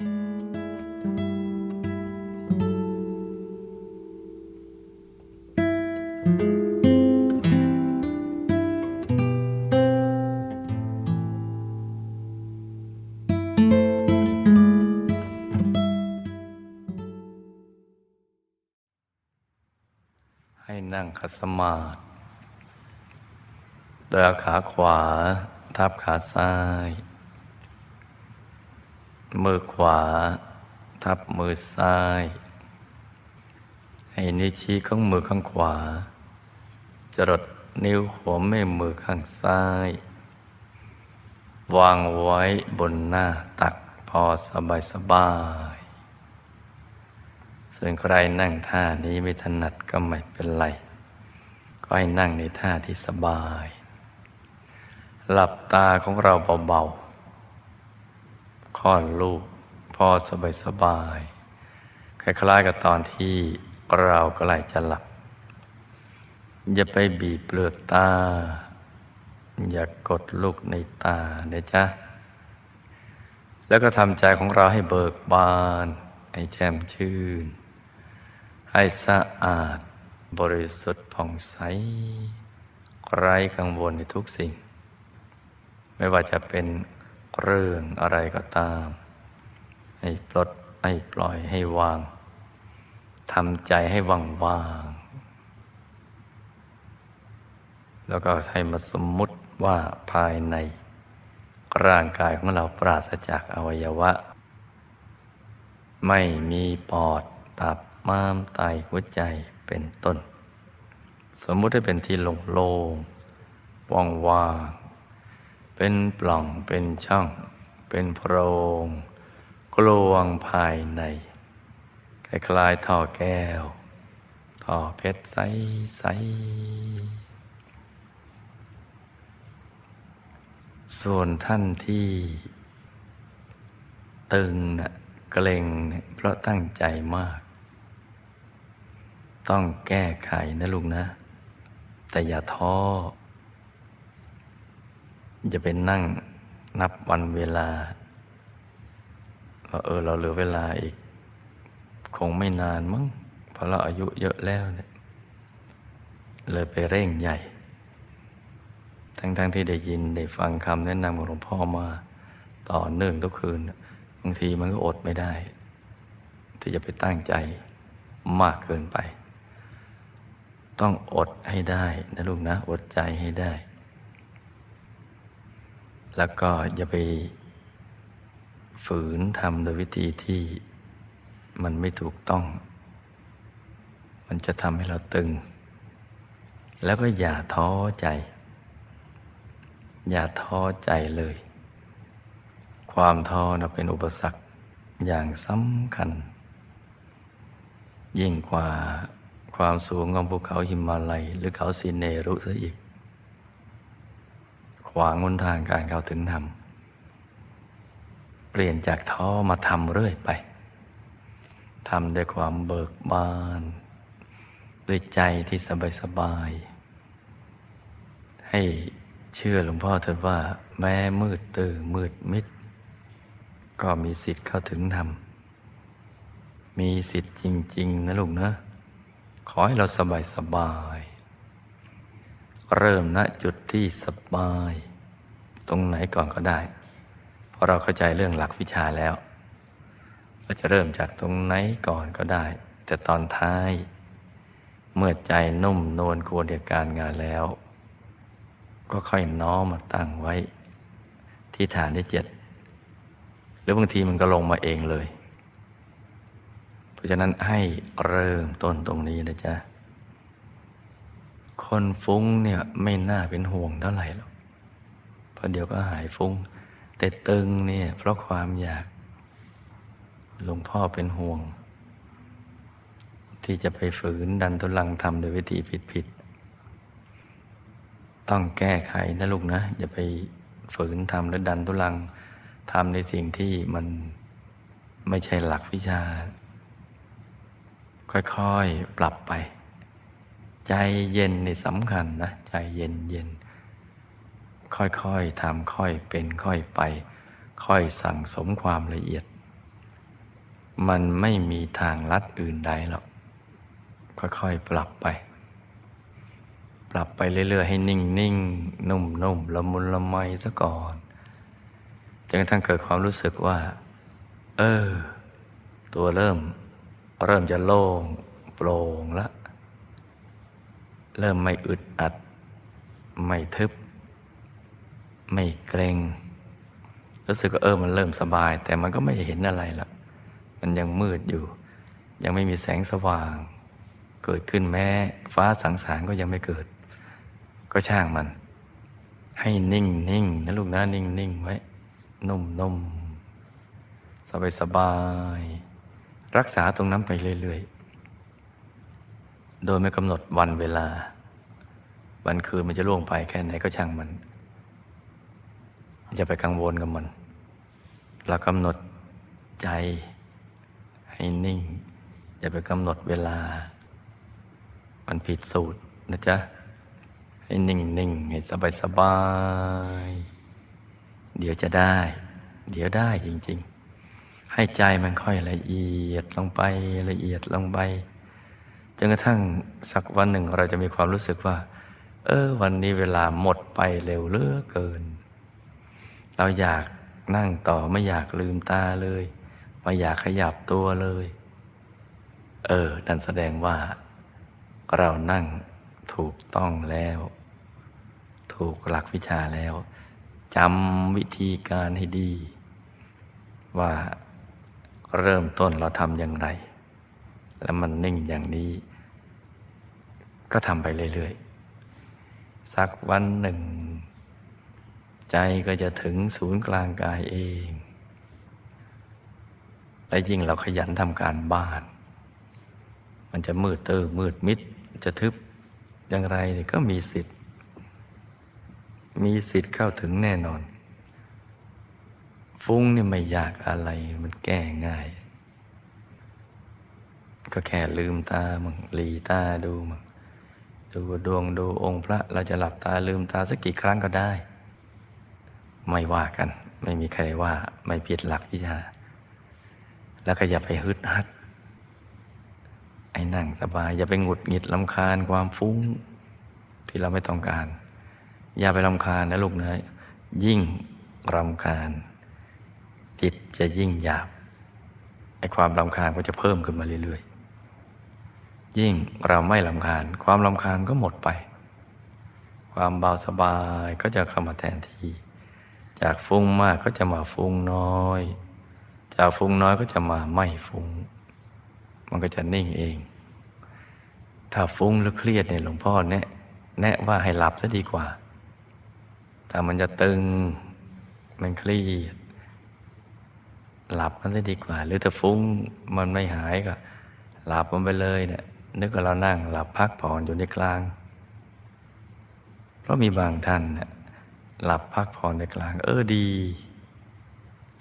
ให้นั่งคัดสมาธิโดยเอาขาขวา ทับขาซ้าย มือขวา ทับมือซ้าย ให้นิ้วชี้ของมือข้างขวา จรดนิ้วหัวแม่มือข้างซ้าย วางไว้บนหน้าตักพอสบายสบาย ส่วนใครนั่งท่านี้ไม่ถนัดก็ไม่เป็นไร ก็ให้นั่งในท่าที่สบาย หลับตาของเราเบาๆ ค่อนลูกพ่อสบายสบายๆคล้ายๆกับตอนที่เรากำลังจะหลับ อย่าไปบีบเปลือกตา อย่ากกดลูกในตาเนะจ๊ะ แล้วก็ทำใจของเราให้เบิกบาน ให้แจ่มชื่น ให้สะอาดบริสุทธิ์ผ่องใส ไร้กังวลในทุกสิ่ง ไม่ว่าจะเป็น เรื่องอะไรก็ตาม ให้ปลดให้ปล่อยให้วางทำใจให้ว่างว่างๆแล้วก็ให้มาสมมุติว่าภายใน ร่างกายของเราปราศจากอวัยวะ ไม่มีปอดตับม้ามไตหัวใจเป็นต้น สมมุติให้เป็นที่โล่งๆว่างๆ เป็นปล่องเป็นช่อง เป็นโพรงกลวงภายในคล้ายๆท่อแก้วท่อเพชรใสๆส่วนท่านที่ ตึงนะเกร็งเนี่ยเพราะตั้งใจมาก ต้องแก้ไขนะลุงนะ แต่อย่าท้อ อย่าไปนั่งนับวันเวลาว่าเออเราเหลือเวลาอีก คงไม่นานมั้งเพราะเราอายุเยอะแล้วเนี่ยเลยไปเร่งใหญ่ ทั้งๆทที่ได้ยินได้ฟังคำแนะนำของหลวงพ่อมาต่อเนื่องทุกคืนบางทีมันก็อดไม่ได้ ที่จะไปตั้งใจมากเกินไป ต้องอดให้ได้นะลูกนะ อดใจให้ได้ แล้วก็อย่าไปฝืนทำโดยวิธีที่มันไม่ถูกต้อง มันจะทำให้เราตึง แล้วก็อย่าท้อใจ อย่าท้อใจเลย ความท้อนะเป็นอุปสรรคอย่างสำคัญ ยิ่งกว่าความสูงของภูเขาหิมาลัย หรือเขาซีเนรุซะอีก ขวางหนทางการเข้าถึงธรรม เปลี่ยนจากท้อมาทำเรื่อยไปทำด้วยความเบิกบาน ด้วยใจที่สบายสบาย ให้เชื่อหลวงพ่อเถิดว่า แม้มืดตื่นมืดมิด ก็มีสิทธิ์เข้าถึงธรรม มีสิทธิ์จริง ๆ นะลูกนะ ขอให้เราสบายสบาย เริ่มณจุดที่สบาย ตรงไหนก่อนก็ได้ เพราะเราเข้าใจเรื่องหลักวิชาแล้ว ก็จะเริ่มจากตรงไหนก่อนก็ได้ แต่ตอนท้าย เมื่อใจนุ่มนวลควรเดียการงานแล้ว ก็ค่อยน้อมมาตั้งไว้ ที่ฐานที่เจ็ดหรือบางทีมันก็ลงมาเองเลย เพราะฉะนั้นให้เริ่มต้นตรงนี้นะจ๊ะ คนฟุ้งเนี่ยไม่น่าเป็นห่วงเท่าไหร่หรอกเพราะเดี๋ยวก็หายฟุ้ง แต่ตึงเนี่ยเพราะความอยาก หลวงพ่อเป็นห่วง ที่จะไปฝืนดันทุลังทำโดยวิธีผิดๆต้องแก้ไขนะลูกนะ อย่าไปฝืนทำและดันทุลังทำในสิ่งที่มันไม่ใช่หลักวิชา ค่อยๆ ปรับไป ใจเย็นนี่สำคัญนะ ใจเย็นเย็น ค่อยๆทำค่อยเป็นค่อยไป ค่อยสั่งสมความละเอียด มันไม่มีทางลัดอื่นใดหรอก ค่อยๆปรับไป ปรับไปเรื่อยๆ ให้นิ่งๆนนุ่มๆละมุนละไมซะก่อนจนกระทั่งเกิดความรู้สึกว่า เออ ตัวเริ่ม เริ่มจะโล่งโปร่งละ เริ่มไม่อึดอัด ไม่ทึบ ไม่เกรงรู้สึกว่าเออมันเริ่มสบาย แต่มันก็ไม่เห็นอะไรหรอกมันยังมืดอยู่ ยังไม่มีแสงสว่าง เกิดขึ้นแม้ ฟ้าสังสารก็ยังไม่เกิด ก็ช่างมัน ให้นิ่งนิ่งนะลูกนะนิ่งนิ่งไว้ นุ่มนุ่มสบายสบาย รักษาตรงนั้นไปเรื่อย ๆ โดยไม่กำหนดวันเวลา วันคืนมันจะล่วงไปแค่ไหนก็ช่างมันอย่าไปกังวลกับมัน เรากำหนดใจให้นิ่ง อย่าไปกำหนดเวลา มันผิดสูตรนะจ๊ะ ให้นิ่งนิ่งให้สบายสบาย เดี๋ยวจะได้ เดี๋ยวได้จริง ๆ ให้ใจมันค่อยละเอียดลงไปละเอียดลงไป จนกระทั่งสักวันหนึ่งเราจะมีความรู้สึกว่า เออ วันนี้เวลาหมดไปเร็วเลือเกิน เราอยากนั่งต่อไม่อยากลืมตาเลยไม่อยากขยับตัวเลย เออนั่นแสดงว่า เรานั่งถูกต้องแล้ว ถูกหลักวิชาแล้วจำวิธีการให้ดี ว่าเริ่มต้นเราทำอย่างไร แล้วมันนิ่งอย่างนี้ ก็ทำไปเรื่อยๆ สักวันหนึ่ง ใจก็จะถึงศูนย์กลางกายเอง และยิ่งเราขยันทำการบ้าน มันจะมืดเตอมืดมิด จะทึบอย่างไรก็มีสิทธิ์ มีสิทธิ์เข้าถึงแน่นอนฟุ้งนี่ไม่ยากอะไรมันแก้ง่าย ก็แค่ลืมตามึงหลีตาดูมึงดูดวงดูองค์พระ เราจะหลับตาลืมตาสักกี่ครั้งก็ได้ ไม่ว่ากัน ไม่มีใครว่าไม่ผิดหลักวิชา แล้วก็อย่าไปฮึดฮัด ไอ้นั่งสบาย อย่าไปหงุดหงิดลำคาญความฟุ้ง ที่เราไม่ต้องการ อย่าไปลำคาญนะลูกนะยิ่งรำคาญ จิตจะยิ่งหยาบไอ้ความรำคาญก็จะเพิ่มขึ้นมาเรื่อย ยิ่งเราไม่ลำคาญ ความลำคาญก็หมดไป ความเบาสบายก็จะเข้ามาแทนที่ จากฟุ้งมากก็จะมาฟุ้งน้อย จากฟุ้งน้อยก็จะมาไม่ฟุ้ง มันก็จะนิ่งเอง ถ้าฟุ้งหรือเครียดเนี่ยหลวงพ่อแนะแนะว่าให้หลับซะดีกว่าถ้ามันจะตึง มันเครียด หลับมันจะดีกว่า หรือถ้าฟุ้งมันไม่หายก็หลับมันไปเลยเนี่ย นึกว่าเรานั่งหลับพักผ่อนอยู่ในกลาง เพราะมีบางท่านน่หลับพักผ่อนในกลาง เออดี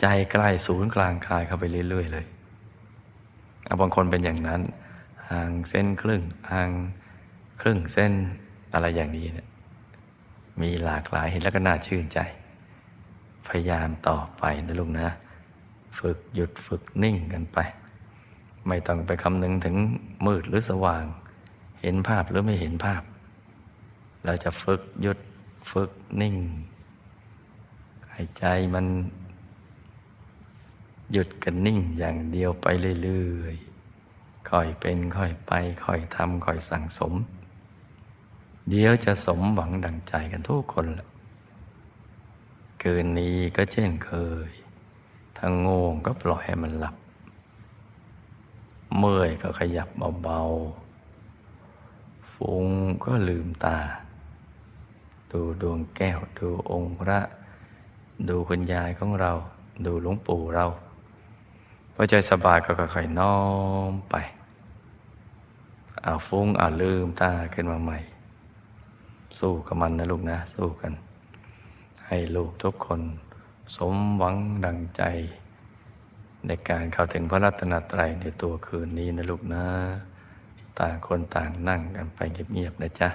ใจใกล้ศูนย์กลางกายเข้าไปเรื่อย ๆ เลยเอาบางคนเป็นอย่างนั้นห่างเส้นครึ่งห่างครึ่งเส้นอะไรอย่างนี้เนี่ยมีหลากหลายเห็นแล้วก็น่าชื่นใจ พยายามต่อไปนะลุงนะ ฝึกหยุดฝึกนิ่งกันไป ไม่ต้องไปคำนึงถึง มืดหรือสว่าง เห็นภาพหรือไม่เห็นภาพ เราจะฝึกหยุดฝึกนิ่งหายใจมัน หยุดกันนิ่งอย่างเดียวไปเรื่อยๆค่อยเป็นค่อยไป ค่อยทำค่อยสั่งสม เดี๋ยวจะสมหวังดังใจกันทุกคนแหละคืนนี้ก็เช่นเคย ถ้าง่วงก็ปล่อยให้มันหลับ เมื่อยก็ขยับเบาๆฟุ้งก็ลืมตา ดูดวงแก้ว ดูองค์พระ ดูคุณยายของเรา ดูหลวงปู่เราพอใจสบายก็ค่อยๆน้อมไปเอาฟุ้งเอาลืมตาขึ้นมาใหม่ สู้กับมันนะลูกนะ สู้กัน ให้ลูกทุกคน สมหวังดังใจ ในการเข้าถึงพระรัตนตรัยในตัวคืนนี้นะลูกนะ ต่างคนต่างนั่งกันไปเงียบๆนะจ๊ะ